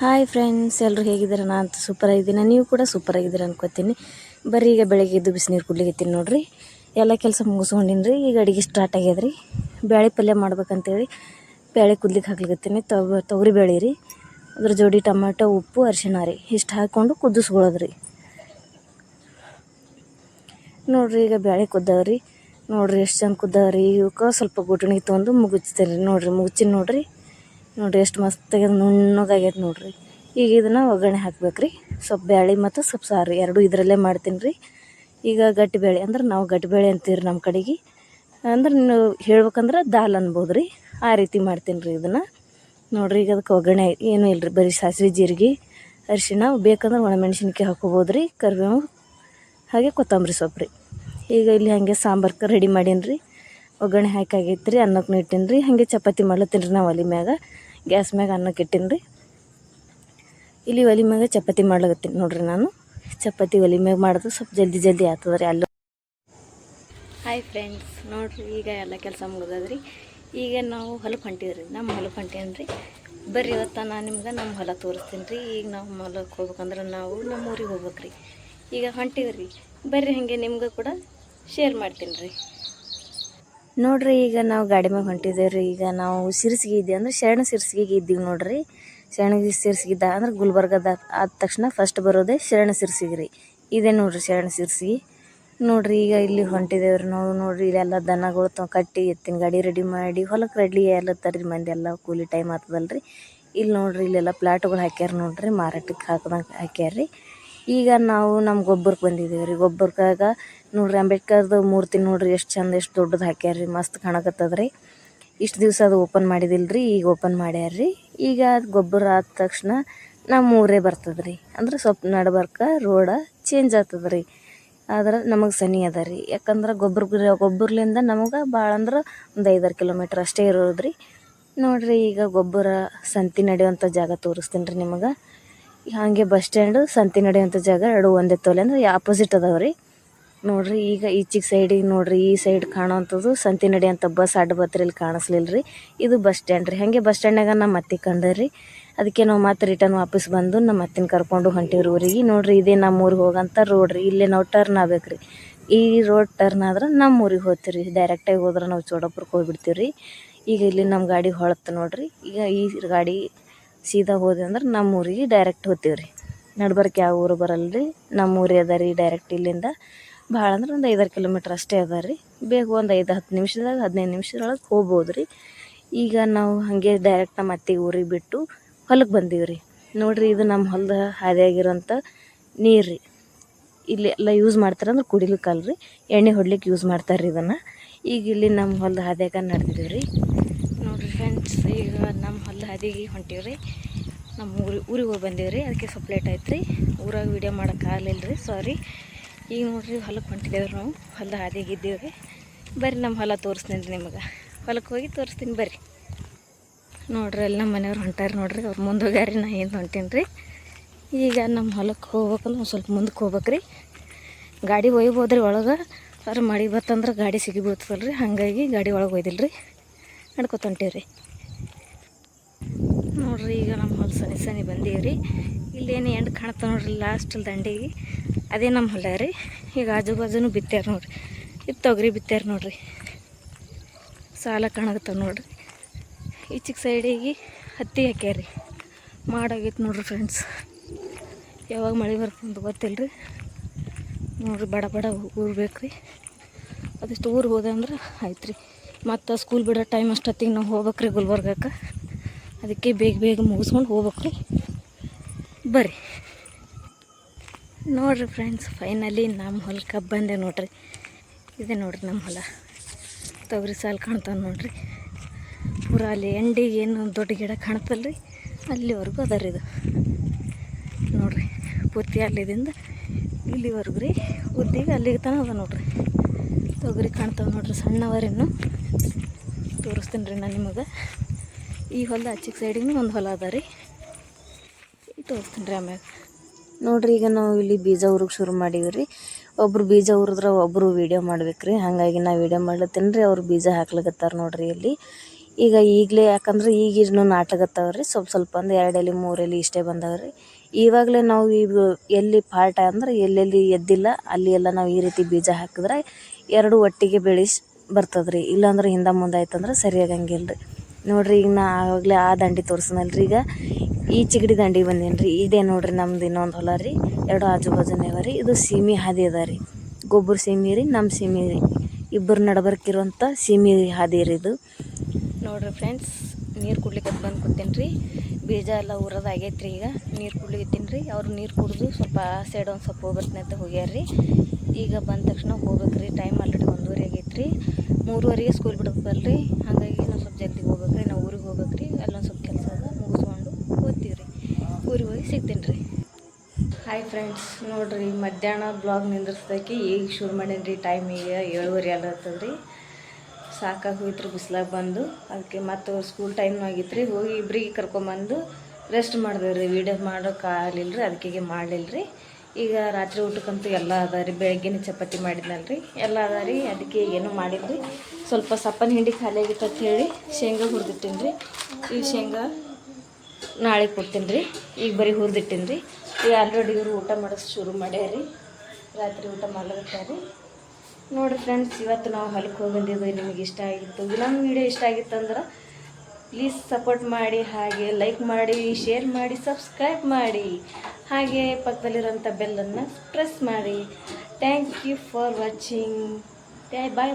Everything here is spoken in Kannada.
ಹಾಯ್ ಫ್ರೆಂಡ್ಸ್ ಎಲ್ಲರೂ ಹೇಗಿದ್ದೀರ? ನಾನು ಸೂಪರ್ ಆಗಿದ್ದೀನಿ. ನೀವು ಕೂಡ ಸೂಪರ್ ಆಗಿದ್ದೀರ ಅನ್ಕೋತೀನಿ. ಬರೀ ಈಗ ಬೆಳಗ್ಗೆ ಎದ್ದು ಬಿಸಿನೀರು ಕುಡ್ಲಿಕತ್ತೀನಿ ನೋಡಿರಿ. ಎಲ್ಲ ಕೆಲಸ ಮುಗಿಸ್ಕೊಂಡಿನಿ ರೀ ಈಗ ಅಡುಗೆ ಸ್ಟಾರ್ಟ್ ಆಗ್ಯದ ರೀ ಬ್ಯಾಳೆ ಪಲ್ಯ ಮಾಡ್ಬೇಕಂತೇಳಿ ಬ್ಯಾಳೆ ಕುದ್ಲಿಕ್ಕೆ ಹಾಕ್ಲಿಕತ್ತೀನಿ. ತೊಗ ತೊಗರಿ ಬೇಳೆ ರೀ ಅದ್ರ ಜೋಡಿ ಟೊಮೆಟೊ, ಉಪ್ಪು, ಅರಿಶಿಣ ರೀ. ಇಷ್ಟು ಹಾಕ್ಕೊಂಡು ಕುದಿಸ್ಕೊಳ್ಳೋದು ರೀ ನೋಡ್ರಿ ಈಗ ಬ್ಯಾಳೆ ಕುದ್ದಾವ್ರಿ. ನೋಡಿರಿ ಎಷ್ಟು ಚಂದ ಕುದ್ದಾವ್ರಿ. ಇವಕ್ಕೆ ಸ್ವಲ್ಪ ಗುಟಣಿ ತೊಗೊಂಡು ರೀ ನೋಡ್ರಿ ಮುಗುಚಿನ ನೋಡ್ರಿ. ನೋಡ್ರಿ ಎಷ್ಟು ಮಸ್ತ್ ಆಗ್ಯದ ನೋಡಿರಿ. ನೋಡ್ರಿ ಈಗ ಇದನ್ನು ಒಗ್ಗರಣೆ ಹಾಕ್ಬೇಕು ರೀ ಸ್ವಲ್ಪ ಬೇಳೆ ಮತ್ತು ಸ್ವಲ್ಪ ಸಾರು ಎರಡು ಇದರಲ್ಲೇ ಮಾಡ್ತೀನಿ ರೀ. ಈಗ ಗಟ್ಟಿ ಬೇಳೆ ಅಂದ್ರೆ ನಾವು ಗಟ್ಟಿ ಬೇಳೆ ಅಂತೀವಿ ನಮ್ಮ ಕಡೆಗೆ. ಅಂದ್ರೆ ನೀವು ಹೇಳ್ಬೇಕಂದ್ರೆ ದಾಲ್ ಅನ್ಬೋದು ರೀ. ಆ ರೀತಿ ಮಾಡ್ತೀನಿ ರೀ ಇದನ್ನು. ನೋಡಿರಿ ಈಗ ಅದಕ್ಕೆ ಒಗ್ಗರಣೆ ಏನೂ ಇಲ್ಲ ರೀ ಬರೀ ಸಾಸಿವೆ, ಜೀರಿಗೆ, ಅರಿಶಿಣ, ಬೇಕಂದ್ರೆ ಒಣಮೆಣ್ಸಿನ್ಕಾಯಿ ಹಾಕೋಬೋದು ರೀ, ಕರಿಬೇವು, ಹಾಗೆ ಕೊತ್ತಂಬರಿ ಸೊಪ್ಪು ರೀ. ಈಗ ಇಲ್ಲಿ ಹಾಗೆ ಸಾಂಬಾರ್ಕ ರೆಡಿ ಮಾಡೀನಿ ರೀ. ಒಗ್ಗರಣೆ ಹಾಕಾಗೈತೆ ರೀ ಅನ್ನಕ್ಕೆ ಇಟ್ಟೀನಿ ರೀ. ಹಾಗೆ ಚಪಾತಿ ಮಾಡ್ಲತ್ತೀನಿ ರೀ ನಾವು ಒಲೆ ಮ್ಯಾಗ. ಗ್ಯಾಸ್ ಮ್ಯಾಗ ಅನ್ನಕ್ಕೆ ಇಟ್ಟೀನಿ ರೀ ಇಲ್ಲಿ ಒಲೆ ಮ್ಯಾಗ ಚಪಾತಿ ಮಾಡ್ಲಕತ್ತೀನಿ ನೋಡ್ರಿ ನಾನು. ಚಪಾತಿ ಒಲೆ ಮ್ಯಾಗ ಮಾಡಿದ್ರೆ ಸ್ವಲ್ಪ ಜಲ್ದಿ ಜಲ್ದಿ ಆಗ್ತದ ರೀ ಅಲ್ಲೂ. ಹಾಯ್ ಫ್ರೆಂಡ್ಸ್ ನೋಡ್ರಿ ಈಗ ಎಲ್ಲ ಕೆಲಸ ಮುಗಿದದ್ರಿ. ಈಗ ನಾವು ಹೊಲಕ್ಕೆ ಹೊಂಟಿದ್ರಿ ನಮ್ಮ ಹೊಲಕ್ಕೆ ಹೊಂಟೇನಿ ರೀ ಬರ್ರಿ ಇವತ್ತು ನಾನು ನಿಮ್ಗೆ ನಮ್ಮ ಹೊಲ ತೋರಿಸ್ತೀನಿ ರೀ ಈಗ ನಾವು ಹೊಲಕ್ಕೆ ಹೋಗ್ಬೇಕಂದ್ರೆ ನಾವು ನಮ್ಮ ಊರಿಗೆ ಹೋಗ್ಬೇಕು ರೀ ಈಗ ಹೊಂಟಿದ್ರಿ ಬರ್ರಿ ಹಾಗೆ ನಿಮ್ಗೆ ಕೂಡ ಶೇರ್ ಮಾಡ್ತೀನಿ ರೀ ನೋಡ್ರಿ, ಈಗ ನಾವು ಗಾಡಿ ಮ್ಯಾಗ ಹೊಂಟಿದ್ದೇವೆ ರೀ. ಈಗ ನಾವು ಸಿರ್ಸಿಗೆ ಇದ್ದೀವಿ ಅಂದ್ರೆ ಶರಣ ಸಿರ್ಸಿಗೆ ಇದ್ದೀವಿ ನೋಡ್ರಿ. ಶರಣ ಸಿರ್ಸಿಗಿದ್ದ ಅಂದ್ರೆ ಗುಲ್ಬರ್ಗದ ಆದ ತಕ್ಷಣ ಫಸ್ಟ್ ಬರೋದೇ ಶರಣ ಸಿರ್ಸಿಗೆ ರೀ. ಇದೇ ನೋಡ್ರಿ ಶರಣ ಸಿರ್ಸಿಗೆ ನೋಡ್ರಿ, ಈಗ ಇಲ್ಲಿ ಹೊಂಟಿದೇವ್ರಿ ನಾವು ನೋಡ್ರಿ, ಇಲ್ಲೆಲ್ಲ ದನಗಳು ತ, ಕಟ್ಟಿ ಎತ್ತಿನ ಗಾಡಿ ರೆಡಿ ಮಾಡಿ ಹೊಲಕ್ಕೆ ರೆಡಿ ಎಲ್ಲ ತರ್ರಿ ಮಂದಿ ಎಲ್ಲ, ಕೂಲಿ ಟೈಮ್ ಆಗ್ತದಲ್ರಿ ಇಲ್ಲಿ ನೋಡ್ರಿ, ಇಲ್ಲೆಲ್ಲ ಪ್ಲಾಟ್ಗಳು ಹಾಕ್ಯಾರ ನೋಡ್ರಿ ಮಾರಾಟಕ್ಕೆ ಹಾಕ್ದಂಗೆ ಹಾಕ್ಯಾರ ರೀ. ಈಗ ನಾವು ನಮ್ಮ ಗೊಬ್ಬರಕ್ಕೆ ಬಂದಿದ್ದೀವಿ ರೀ. ಗೊಬ್ಬರಕ್ಕಾಗ ನೋಡ್ರಿ ಅಂಬೇಡ್ಕರ್ದು ಮೂರ್ತಿ ನೋಡ್ರಿ ಎಷ್ಟು ಚಂದ, ಎಷ್ಟು ದೊಡ್ಡದು ಹಾಕ್ಯಾರ ಮಸ್ತ್ ಕಾಣಕತ್ತದ ರೀ. ಇಷ್ಟು ದಿವಸ ಅದು ಓಪನ್ ಮಾಡಿದಿಲ್ಲ ರೀ ಈಗ ಓಪನ್ ಮಾಡ್ಯಾರ ರೀ. ಈಗ ಅದು ಗೊಬ್ಬರ ಆದ ತಕ್ಷಣ ನಮ್ಮ ಊರೇ ಬರ್ತದೆ ರೀ. ಅಂದ್ರೆ ಸ್ವಲ್ಪ ನಡಬರ್ಕ ರೋಡ ಚೇಂಜ್ ಆಗ್ತದೆ ರೀ. ಆದ್ರೆ ನಮಗೆ ಸನಿ ಅದ ರೀ. ಯಾಕಂದ್ರೆ ಗೊಬ್ಬರ ಗೊಬ್ಬರ್ಲಿಂದ ನಮಗೆ ಭಾಳ ಅಂದ್ರೆ ಒಂದು ಐದಾರು ಕಿಲೋಮೀಟ್ರ್ ಅಷ್ಟೇ ಇರೋದು ರೀ. ನೋಡ್ರಿ ಈಗ ಗೊಬ್ಬರ ಸಂತಿ ನಡೆಯುವಂಥ ಜಾಗ ತೋರಿಸ್ತೀನಿ ರೀ ನಿಮಗೆ. ಹಾಗೆ ಬಸ್ ಸ್ಟ್ಯಾಂಡು, ಸಂತಿ ನಡೆಯುವಂಥ ಜಾಗ ಎರಡು ಒಂದೇ ತೊಲೆ ಅಂದ್ರೆ ಆಪೋಸಿಟ್ ಅದಾವೆ ರೀ. ನೋಡಿರಿ ಈಗ ಈಚೆಗೆ ಸೈಡಿಗೆ ನೋಡ್ರಿ, ಈ ಸೈಡ್ ಕಾಣುವಂಥದ್ದು ಸಂತಿ ನಡೆಯುವಂಥ ಬಸ್ ಅಡ್ಡ ಬತ್ರಿ ಇಲ್ಲಿ ಕಾಣಿಸ್ಲಿಲ್ಲ ರೀ. ಇದು ಬಸ್ ಸ್ಟ್ಯಾಂಡ್ ರೀ. ಹಾಗೆ ಬಸ್ ಸ್ಟ್ಯಾಂಡ್ನಾಗ ನಮ್ಮ ಅತ್ತೆ ಕಂಡ ಅದಕ್ಕೆ ನಾವು ಮತ್ತೆ ರಿಟರ್ನ್ ವಾಪಸ್ ಬಂದು ನಮ್ಮ ಅತ್ತಿನ ಕರ್ಕೊಂಡು ಹೊಂಟಿವ್ರಿ ಊರಿಗೆ. ನೋಡ್ರಿ ಇದೇ ನಮ್ಮ ಊರಿಗೆ ಹೋಗೋಂಥ ರೋಡ್ ರೀ. ಇಲ್ಲೇ ನಾವು ಟರ್ನ್ ಆಗ್ಬೇಕು ರೀ ಈ ರೋಡ್ ಟರ್ನ್ ಆದ್ರೆ ನಮ್ಮ ಊರಿಗೆ ಹೋಗ್ತೀವಿ ರೀ ಡೈರೆಕ್ಟಾಗಿ ಹೋದ್ರೆ ನಾವು ಚೋಡಪುರಕ್ಕೆ ಹೋಗ್ಬಿಡ್ತೀವಿ ರೀ ಈಗ ಇಲ್ಲಿ ನಮ್ಮ ಗಾಡಿ ಹೊಳತ್ತು ನೋಡಿರಿ. ಈಗ ಈ ಗಾಡಿ ಸೀದಾ ಹೋದ್ವಿ ಅಂದ್ರೆ ನಮ್ಮ ಊರಿಗೆ ಡೈರೆಕ್ಟ್ ಹೋಗ್ತೀವಿ ರೀ. ನಡ್ಬರ್ಕ್ ಯಾವ ಊರು ಬರಲ್ಲ ರೀ ನಮ್ಮ ಊರೇ ಅದ ರೀ ಡೈರೆಕ್ಟ್ ಇಲ್ಲಿಂದ. ಭಾಳ ಅಂದ್ರೆ ಒಂದು ಐದಾರು ಕಿಲೋಮೀಟ್ರ್ ಅಷ್ಟೇ ಅದ ರೀ. ಬೇಗ ಒಂದು ಐದು ಹತ್ತು ನಿಮಿಷದಾಗ, ಹದಿನೈದು ನಿಮಿಷದೊಳಗೆ ಹೋಗ್ಬೋದು ರೀ. ಈಗ ನಾವು ಹಾಗೆ ಡೈರೆಕ್ಟ್ ನಮ್ಮ ಅತ್ತೆ ಊರಿಗೆ ಬಿಟ್ಟು ಹೊಲಕ್ಕೆ ಬಂದೀವಿ ರೀ. ನೋಡಿರಿ ಇದು ನಮ್ಮ ಹೊಲದ ಹಾದಿಯಾಗಿರೋಂಥ ನೀರು ರೀ. ಇಲ್ಲಿ ಎಲ್ಲ ಯೂಸ್ ಮಾಡ್ತಾರೆ ಅಂದ್ರೆ ಕುಡಿಲಿಕ್ಕಲ್ಲ ರೀ. ಎಣ್ಣೆ ಹೊಡ್ಲಿಕ್ಕೆ ಯೂಸ್ ಮಾಡ್ತಾರೆ ರೀ ಇದನ್ನು. ಈಗ ಇಲ್ಲಿ ನಮ್ಮ ಹೊಲದ ಹಾದಿಯಾಗ ನಡೆದಿದ್ದೀವಿ ರೀ. ನೋಡಿರಿ ಫ್ರೆಂಡ್ಸ್ ಈಗ ನಮ್ಮ ಹೊಲದ ಹಾದಿಗೆ ಹೊಂಟೀವಿ ರೀ. ನಮ್ಮ ಊರಿ ಊರಿಗೆ ಹೋಗಿ ಬಂದೀವಿ ರೀ. ಅದಕ್ಕೆ ಸ್ವಲ್ಪ ಲೇಟ್ ಆಯ್ತು ರೀ. ಊರಾಗ ವೀಡಿಯೋ ಮಾಡೋಕ್ಕಾಗಲಿಲ್ಲ ರೀ. ಸಾರಿ ಈಗ ನೋಡಿರಿ ಹೊಲಕ್ಕೆ ಹೊಂಟಿದ್ದೇವೆ ನಾವು. ಹೊಲದ ಹಾದಿಗೆ ಇದ್ದೀವಿ ರೀ. ಬರ್ರಿ ನಮ್ಮ ಹೊಲ ತೋರಿಸ್ತೀನಿ ನಿಮಗೆ. ಹೊಲಕ್ಕೆ ಹೋಗಿ ತೋರಿಸ್ತೀನಿ ಬರ್ರಿ. ನೋಡ್ರಿ ಅಲ್ಲಿ ನಮ್ಮ ಮನೆಯವ್ರು ಹೊಂಟಾರ ನೋಡ್ರಿ. ಅವ್ರು ಮುಂದೆ ಹೋಗ್ಯಾರಿ, ನಾ ಏನು ಹೊಂಟೀನಿ ರೀ. ಈಗ ನಮ್ಮ ಹೊಲಕ್ಕೆ ಹೋಗ್ಬೇಕಂದ್ರೆ ಒಂದು ಸ್ವಲ್ಪ ಮುಂದಕ್ಕೆ ಹೋಗ್ಬೇಕು ರೀ. ಗಾಡಿ ಒಯ್ಬೋದು ರೀ ಒಳಗೆ. ಅವ್ರ ಮಳೆ ಬತ್ತಂದ್ರೆ ಗಾಡಿ ಸಿಗಿ ಬೀಳ್ತದಲ್ಲ ರೀ. ಹಾಗಾಗಿ ಗಾಡಿ ಒಳಗೆ ಒಯ್ದಿಲ್ಲ ರೀ. ನಡ್ಕೊತ ಹೊಂಟೀವಿ ರೀ ನೋಡ್ರಿ, ಈಗ ನಮ್ಮ ಹೊಲ ಸನಿ ಸನಿ ಬಂದೀವಿ ರೀ ಇಲ್ಲೇನು ಎಂಡ್ ಕಾಣ್ತಾ ನೋಡ್ರಿ ಲಾಸ್ಟ್ ದಂಡಿಗೆ. ಅದೇ ನಮ್ಮ ಹೊಲ ರೀ ಈಗ ಆಜು ಬಾಜುನು ಬಿತ್ತಾರ ನೋಡ್ರಿ. ಇದು ತೊಗರಿ ಬಿತ್ತಾರ ನೋಡ್ರಿ. ಸಾಲ ಕಾಣಕತ್ತಾವ ನೋಡ್ರಿ. ಈಚಿಗೆ ಸೈಡಿಗೆ ಹತ್ತಿ ಹಾಕ್ಯಾರ. ರೀ ಮಾಡಾಗೈತೆ ನೋಡ್ರಿ ಫ್ರೆಂಡ್ಸ್ ಯಾವಾಗ ಮಳೆ ಬರ್ತಂತ ಗೊತ್ತಿಲ್ಲ ರೀ ನೋಡ್ರಿ ಬಡ ಬಡ ಊರ್ಬೇಕು ರೀ ಅದಿಷ್ಟು ಊರು ಹೋದೆ ಅಂದ್ರೆ ಆಯ್ತು ರೀ ಮತ್ತು ಸ್ಕೂಲ್ ಬಿಡೋ ಟೈಮ್ ಅಷ್ಟೊತ್ತಿಗೆ ನಾವು ಹೋಗ್ಬೇಕು ರೀ ಗುಲ್ಬರ್ಗಕ್ಕೆ. ಅದಕ್ಕೆ ಬೇಗ ಬೇಗ ಮುಗಿಸ್ಕೊಂಡು ಹೋಗ್ಬೇಕು. ರೀ ಬರ್ರಿ. ನೋಡ್ರಿ ಫ್ರೆಂಡ್ಸ್ ಫೈನಲಿ ನಮ್ಮ ಹೊಲಕ್ಕೆ ಬಂದೆ ನೋಡ್ರಿ. ಇದೆ ನೋಡ್ರಿ ನಮ್ಮ ಹೊಲ. ತೊಗರಿ ಸಾಲು ಕಾಣ್ತಾವ ನೋಡ್ರಿ. ಪೂರ ಅಲ್ಲಿ ಎಂಡಿಗೆ ಏನು ದೊಡ್ಡ ಗಿಡ ಕಾಣ್ತಲ್ಲ ರೀ ಅಲ್ಲಿವರೆಗೂ ಅದ ರೀ ಇದು. ನೋಡ್ರಿ, ಪೂರ್ತಿ ಅಲ್ಲಿದಿಂದ ಇಲ್ಲಿವರೆಗೂ ರೀ ಉದ್ದಿಗೆ ಅಲ್ಲಿಗೆ ತನಕ ಅದ ನೋಡ್ರಿ. ತೊಗರಿ ಕಾಣ್ತಾವೆ ನೋಡ್ರಿ ಸಣ್ಣವರಿನ್ನು. ತೋರಿಸ್ತೀನಿ ರೀ ನಾನು ನಿಮಗೆ. ಈ ಹೊಲದ ಆಚೆಗೆ ಸೈಡಿಗೆ ಒಂದು ಹೊಲ ಅದ ರೀ. ತೋರಿಸ್ತೀನಿ ರೀ ಆಮ್ಯಾಗ. ನೋಡ್ರಿ ಈಗ ನಾವು ಇಲ್ಲಿ ಬೀಜ ಊರಿಗೆ ಶುರು ಮಾಡೀವಿ ರೀ ಒಬ್ರು ಬೀಜ ಉರಿದ್ರೆ ಒಬ್ಬರು ವೀಡಿಯೋ ಮಾಡ್ಬೇಕು ರೀ ಹಾಗಾಗಿ ನಾ ವೀಡಿಯೋ ಮಾಡ್ಲತ್ತೀನಿ ರೀ. ಅವ್ರು ಬೀಜ ಹಾಕ್ಲಿಕತ್ತಾರ ನೋಡ್ರಿ ಇಲ್ಲಿ. ಈಗ ಈಗಲೇ ಯಾಕಂದ್ರೆ ಈಗ ನಾಟಕತ್ತವ ರೀ ಸ್ವಲ್ಪ ಸ್ವಲ್ಪ ಅಂದ್ರೆ ಎರಡು ಎಲೆ, ಮೂರು ಇಷ್ಟೇ ರೀ ಇವಾಗಲೇ ನಾವು ಈಗ ಎಲ್ಲಿ ಪಾಟ ಅಂದ್ರೆ ಎಲ್ಲೆಲ್ಲಿ ಎದ್ದಿಲ್ಲ, ಅಲ್ಲಿ ಎಲ್ಲ ನಾವು ಈ ರೀತಿ ಬೀಜ ಹಾಕಿದ್ರೆ ಎರಡು ಒಟ್ಟಿಗೆ ಬೆಳೆಸಿ ಬರ್ತದೆ ರೀ ಇಲ್ಲಾಂದ್ರೆ ಹಿಂದೆ ಮುಂದೆ ಆಯ್ತಂದ್ರೆ ಸರಿಯಾಗಂಗಿಲ್ಲ ರೀ ನೋಡಿರಿ ಈಗ ನಾ ಆವಾಗಲೇ ಆ ದಂಡಿ ತೋರಿಸ್ನಲ್ರಿ ಈಗ. ಈ ಚಿಗಡಿ ದಂಡಿ ಬಂದೀನಿ ರೀ ಇದೇ ನೋಡ್ರಿ ನಮ್ದು ಇನ್ನೊಂದು ಹೊಲ ರೀ, ಎರಡು ಆಜು ಬಾಜುನೇ ಅವ ರೀ ಇದು ಸೀಮಿ ಹಾದಿ ಅದ ರೀ. ಗೊಬ್ಬರ ಸೀಮಿ ರೀ ನಮ್ಮ ಸೀಮೆ ರೀ. ಇಬ್ಬರು ನಡಬರ್ಕಿರುವಂಥ ಸೀಮೆ ಹಾದಿ ರೀ ಇದು. ನೋಡ್ರಿ ಫ್ರೆಂಡ್ಸ್, ನೀರು ಕುಡ್ಲಿಕ್ಕೆ ಬಂದು ಕೂತೀನಿ ರೀ ಬೀಜ ಎಲ್ಲ ಊರೋದು ಆಗೈತೆ ರೀ ಈಗ, ನೀರು ಕುಡ್ಲಿಕ್ಕೆ ರೀ ಅವ್ರು ನೀರು ಕುಡಿದು ಸ್ವಲ್ಪ ಆ ಸೈಡ್ ಒಂದು ಸ್ವಲ್ಪ ಹೋಗ್ಬರ್ತೀನಿ ಅಂತ ಹೋಗ್ಯಾರ ಈಗ ಬಂದ ತಕ್ಷಣ ಹೋಗ್ಬೇಕು ರೀ ಟೈಮ್ ಆಲ್ರೆಡಿ ಒಂದೂವರೆ ಆಗೈತೆ ರೀ ಮೂರುವರೆಗೆ ಸ್ಕೂಲ್ ಬಿಡ್ಬೇಕಲ್ಲ ರೀ ಹಾಗಾಗಿ ನಾವು ಸ್ವಲ್ಪ ಜಲ್ದಿ ಹೋಗ್ಬೇಕ್ರಿ, ನಾವು ಊರಿಗೆ ಹೋಗ್ಬೇಕು ರೀ ಅಲ್ಲೊಂದು ಸ್ವಲ್ಪ ಕೆಲಸ ಅದ ಮುಗಿಸ್ಕೊಂಡು ಹೋಗ್ತೀವಿ ರೀ ಊರಿಗೆ ಹೋಗಿ ಸಿಗ್ತೀನಿ ರೀ ಹಾಯ್ ಫ್ರೆಂಡ್ಸ್ ನೋಡಿರಿ, ಮಧ್ಯಾಹ್ನ ಬ್ಲಾಗ್ ನಿಂದಿರ್ಸ್ದಕ್ಕೆ ಈಗ ಶುರು ಮಾಡೀನಿ ರೀ ಟೈಮ್ ಈಗ ಏಳುವರೆ ಆಗತ್ತದ ರೀ ಸಾಕಾಗಿ ಹೋಯ್ತು ರೀ ಬಿಸ್ಲಾಗ ಬಂದು. ಅದಕ್ಕೆ ಮತ್ತು ಸ್ಕೂಲ್ ಟೈಮ್ ಆಗಿತ್ತು ರೀ ಹೋಗಿ ಇಬ್ಬರಿಗೆ ಕರ್ಕೊಂಬಂದು ರೆಸ್ಟ್ ಮಾಡಿದೆ ರೀ ವೀಡಿಯೋ ಮಾಡೋಕೆ ಆಗಲಿಲ್ಲ ರೀ ಅದಕ್ಕೆ ಮಾಡಲಿಲ್ಲ ರೀ ಈಗ ರಾತ್ರಿ ಊಟಕ್ಕಂತೂ ಎಲ್ಲ ಅದ ರೀ, ಬೆಳಗ್ಗೆನೇ ಚಪಾತಿ ಮಾಡಿದ್ನಲ್ಲ ರೀ ಎಲ್ಲ ಅದ ರೀ, ಅದಕ್ಕೆ ಏನೂ ಮಾಡಿಲ್ಲ ರೀ ಸ್ವಲ್ಪ ಸಪ್ಪನ ಹಿಂಡಿ ಖಾಲಿ ಆಗಿತ್ತು ಅಂತ ಹೇಳಿ ಶೇಂಗಾ ಹುರಿದಿಟ್ಟಿನಿ ರೀ ಈ ಶೇಂಗಾ ನಾಳೆ ಕೊಡ್ತೀನಿ ರೀ ಈಗ ಬರೀ ಹುರಿದಿಟ್ಟಿನಿ ರೀ ಈಗ ಆಲ್ರೆಡಿ ಇವರು ಊಟ ಮಾಡೋದು ಶುರು ಮಾಡ್ಯಾರಿ, ರಾತ್ರಿ ಊಟ ಮಾಡ್ಲಕತ್ತಾರ ರೀ ನೋಡಿರಿ ಫ್ರೆಂಡ್ಸ್ ಇವತ್ತು ನಾವು ಹೊಲಕ್ಕೆ ಹೋಗಿ ಬಂದಿದ್ದು ನಿಮಗೆ ಇಷ್ಟ ಆಗಿತ್ತು. ನಮ್ಮ ವೀಡಿಯೋ ಇಷ್ಟ ಆಗಿತ್ತು ಅಂದ್ರೆ ಪ್ಲೀಸ್ ಸಪೋರ್ಟ್ ಮಾಡಿ, ಹಾಗೆ ಲೈಕ್ ಮಾಡಿ ಶೇರ್ ಮಾಡಿ ಸಬ್ಸ್ಕ್ರೈಬ್ ಮಾಡಿ. ಹಾಗೆ ಪಕ್ಕದಲ್ಲಿರೋಂಥ ಬೆಲ್ಲನ್ನು ಪ್ರೆಸ್ ಮಾಡಿ. Thank you for watching bye bye